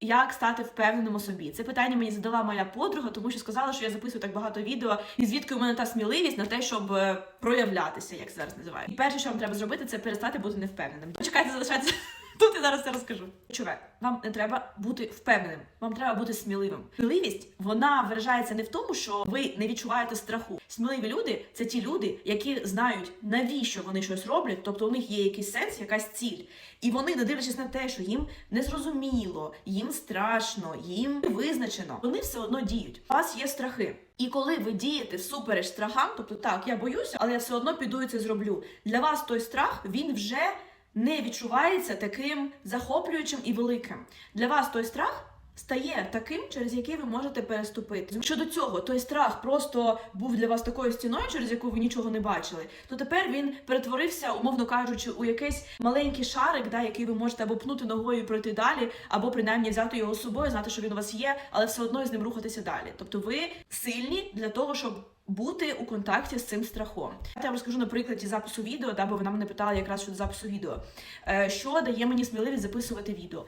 Як стати впевненим у собі? Це питання мені задала моя подруга, тому що сказала, що я записую так багато відео, і звідки у мене та сміливість на те, щоб е, проявлятися, як зараз називають. І перше, що вам треба зробити, це перестати бути невпевненим. Чекайте, залишайтеся тут. Я зараз це розкажу. Чувак, вам не треба бути впевненим, вам треба бути сміливим. Сміливість вона виражається не в тому, що ви не відчуваєте страху. Сміливі люди це ті люди, які знають навіщо вони щось роблять, тобто у них є якийсь сенс, якась ціль. І вони, не дивлячись на те, що їм незрозуміло, їм страшно, їм визначено, вони все одно діють. У вас є страхи. І коли ви дієте всупереч страхам, тобто так, я боюся, але я все одно піду і це зроблю. Для вас той страх він вже не відчувається таким захоплюючим і великим. Для вас той страх. Стає таким, через який ви можете переступити. Щодо цього, той страх просто був для вас такою стіною, через яку ви нічого не бачили. То тепер він перетворився, умовно кажучи, у якийсь маленький шарик, да, який ви можете або пнути ногою і пройти далі, або принаймні взяти його з собою, знати, що він у вас є, але все одно з ним рухатися далі. Тобто, ви сильні для того, щоб. Бути у контакті з цим страхом. Я вам розкажу на прикладі запису відео, да, бо вона мене питала якраз щодо запису відео. Е, що дає мені сміливість записувати відео?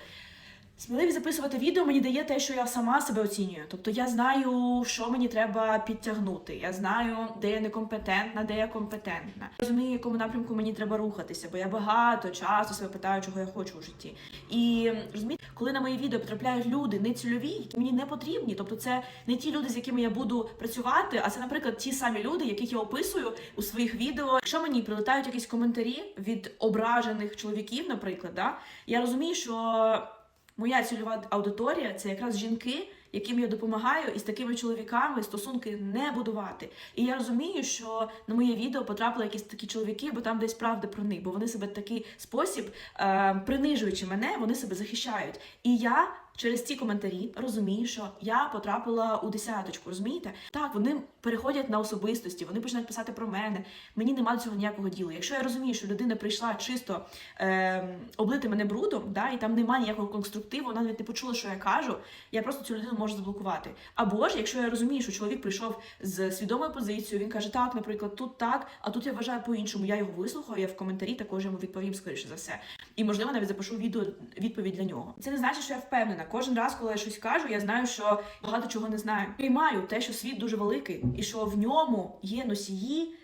Сміливість записувати відео мені дає те, що я сама себе оцінюю. Тобто я знаю, що мені треба підтягнути. Я знаю, де я некомпетентна, де я компетентна. Розумію, якому напрямку мені треба рухатися, бо я багато часу себе питаю, чого я хочу у житті. І розумієте, коли на мої відео потрапляють люди не цільові, які мені не потрібні. Тобто, це не ті люди, з якими я буду працювати, а це, наприклад, ті самі люди, яких я описую у своїх відео. Якщо мені прилетають якісь коментарі від ображених чоловіків, наприклад, да, я розумію, що. Моя цільова аудиторія це якраз жінки, яким я допомагаю, і з такими чоловіками стосунки не будувати. І я розумію, що на моє відео потрапили якісь такі чоловіки, бо там десь правда про них, бо вони себе в такий спосіб, е, принижуючи мене, вони себе захищають. І я. Через ці коментарі розумію, що я потрапила у десяточку. Розумієте? Так, вони переходять на особистості, вони починають писати про мене. Мені нема до цього ніякого діла. Якщо я розумію, що людина прийшла чисто е, облити мене брудом, да, і там немає ніякого конструктиву, вона навіть не почула, що я кажу. Я просто цю людину можу заблокувати. Або ж, якщо я розумію, що чоловік прийшов з свідомою позицією, він каже, так, наприклад, тут так, а тут я вважаю по-іншому. Я його вислухаю, я в коментарі також йому відповім скоріше за все. І можливо навіть запишу відео відповідь для нього. Це не значить, що я впевнена. Кожен раз, коли я щось кажу, я знаю, що багато чого не знаю. Приймаю те, що світ дуже великий, і що в ньому є носії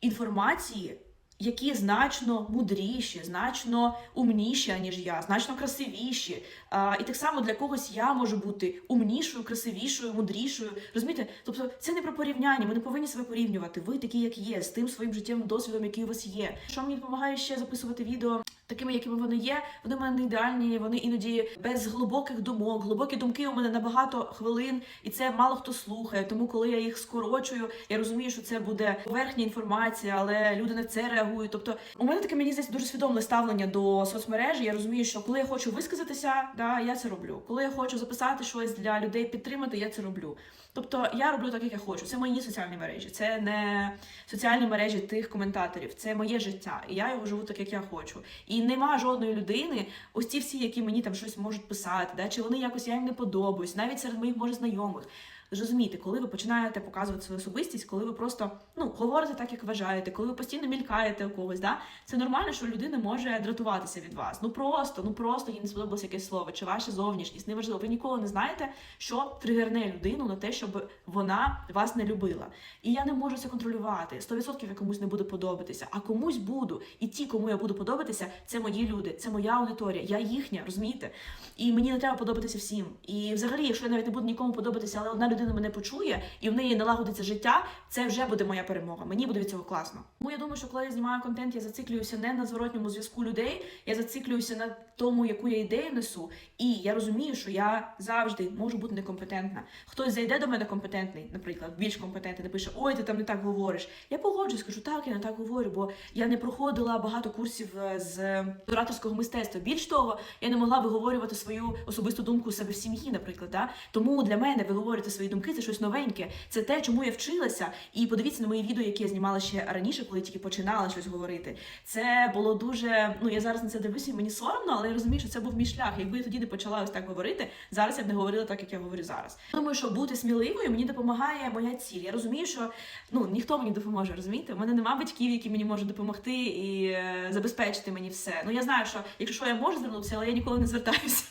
інформації. Які значно мудріші, значно умніші, ніж я, значно красивіші. А, і так само для когось я можу бути умнішою, красивішою, мудрішою. Розумієте? Тобто це не про порівняння. Ми не повинні себе порівнювати. Ви такі, як є, з тим своїм життєвим досвідом, який у вас є. Що мені допомагає ще записувати відео такими, якими вони є. Вони в мене не ідеальні, вони іноді без глибоких думок. Глибокі думки у мене на багато хвилин, і це мало хто слухає. Тому, коли я їх скорочую, я розумію, що це буде поверхня інформація, але люди на це реагують. Тобто, у мене таке мені здається дуже свідоме ставлення до соцмережі. Я розумію, що коли я хочу висказатися, да, я це роблю. Коли я хочу записати щось для людей, підтримати, я це роблю. Тобто я роблю так, як я хочу. Це мої соціальні мережі, це не соціальні мережі тих коментаторів, це моє життя. І я його живу так, як я хочу. І нема жодної людини, ось ці всі, які мені там щось можуть писати, да, чи вони якось я їм не подобаюсь, навіть серед моїх може знайомих. Зрозумійте, коли ви починаєте показувати свою особистість, коли ви просто ну говорите так, як вважаєте, коли ви постійно мількаєте у когось, да це нормально, що людина може дратуватися від вас. Ну просто, ну просто їй не сподобалося якесь слово, чи ваша зовнішність. Неважливо, ви ніколи не знаєте, що тригерне людину на те, щоб вона вас не любила. І я не можу це контролювати. 100% я комусь не буду подобатися, а комусь буду. І ті, кому я буду подобатися, це мої люди, це моя аудиторія, я їхня, розумієте? І мені не треба подобатися всім. І взагалі, якщо я навіть не буду нікому подобатися, але одна людина мене почує і в неї налагодиться життя, це вже буде моя перемога. Мені буде від цього класно. Тому я думаю, що коли я знімаю контент, я зациклююся не на зворотньому зв'язку людей, я зациклююся на тому, яку я ідею несу. І я розумію, що я завжди можу бути некомпетентна. Хтось зайде до мене компетентний, наприклад, більш компетентний, напише, ой, ти там не так говориш. Я погоджуюсь, скажу, так, я не так говорю, бо я не проходила багато курсів е, з ораторського мистецтва. Більш того, я не могла виговорювати свою особисту думку себе в сім'ї, наприклад. Да? Тому для мене виговорювати свої думки це щось новеньке. Це те, чому я вчилася. І подивіться на мої відео, які я знімала ще раніше, коли тільки починала щось говорити. Це було дуже. Ну я зараз на це дивлюся, мені соромно, але я розумію, що це був мій шлях. Якби я тоді не почала ось так говорити, зараз я б не говорила так, як я говорю зараз. Думаю, що бути сміливою мені допомагає моя ціль. Я розумію, що ну ніхто мені допоможе, розумієте? У мене нема батьків, які мені можуть допомогти і е, забезпечити мені все. Ну я знаю, що якщо що, я можу звернутися, але я ніколи не звертаюся.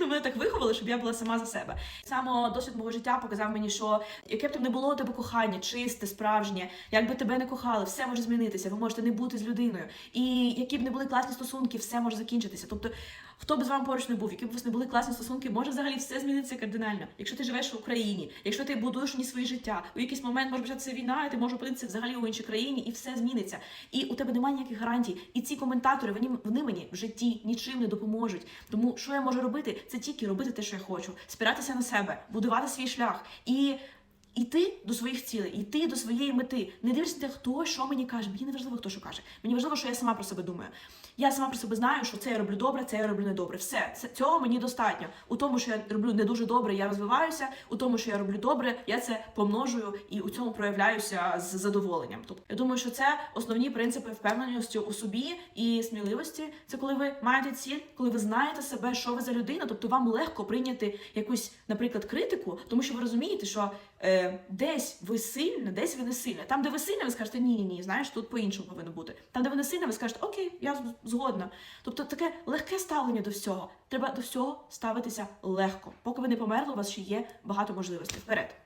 Ну, мене так виховали, щоб я була сама за себе. Саме досвід мого життя показав мені, що яке б там не було у тебе кохання, чисте, справжнє, як би тебе не кохали, все може змінитися. Ви можете не бути з людиною. І які б не були класні стосунки, все може закінчитися. Тобто, хто б з вами поруч не був, які б у вас не були класні стосунки, може взагалі все змінитися кардинально. Якщо ти живеш в Україні, якщо ти будуєш ні своє життя, у якийсь момент може початися війна, і ти можеш опинитися взагалі у іншій країні, і все зміниться. І у тебе немає ніяких гарантій. І ці коментатори вони, вони мені в житті нічим не допоможуть. Тому що я можу робити, це тільки робити те, що я хочу, спиратися на себе, будувати свій шлях і. Іти до своїх цілей, йти до своєї мети, не те, хто що мені каже. Мені не важливо, хто що каже. Мені важливо, що я сама про себе думаю. Я сама про себе знаю, що це я роблю добре, це я роблю недобре. Все це цього мені достатньо. У тому, що я роблю не дуже добре, я розвиваюся. У тому, що я роблю добре, я це помножую і у цьому проявляюся з задоволенням. Тобто я думаю, що це основні принципи впевненості у собі і сміливості. Це коли ви маєте ціль, коли ви знаєте себе, що ви за людина. Тобто вам легко прийняти якусь, наприклад, критику, тому що ви розумієте, що е, десь ви сильна, десь ви не сильна. Там, де ви сильна, ви скажете ні, ні, ні, знаєш, тут по-іншому повинно бути. Там, де ви не сильна, ви скажете окей, я згодна. Тобто таке легке ставлення до всього. Треба до всього ставитися легко. Поки ви не померли, у вас ще є багато можливостей. Вперед.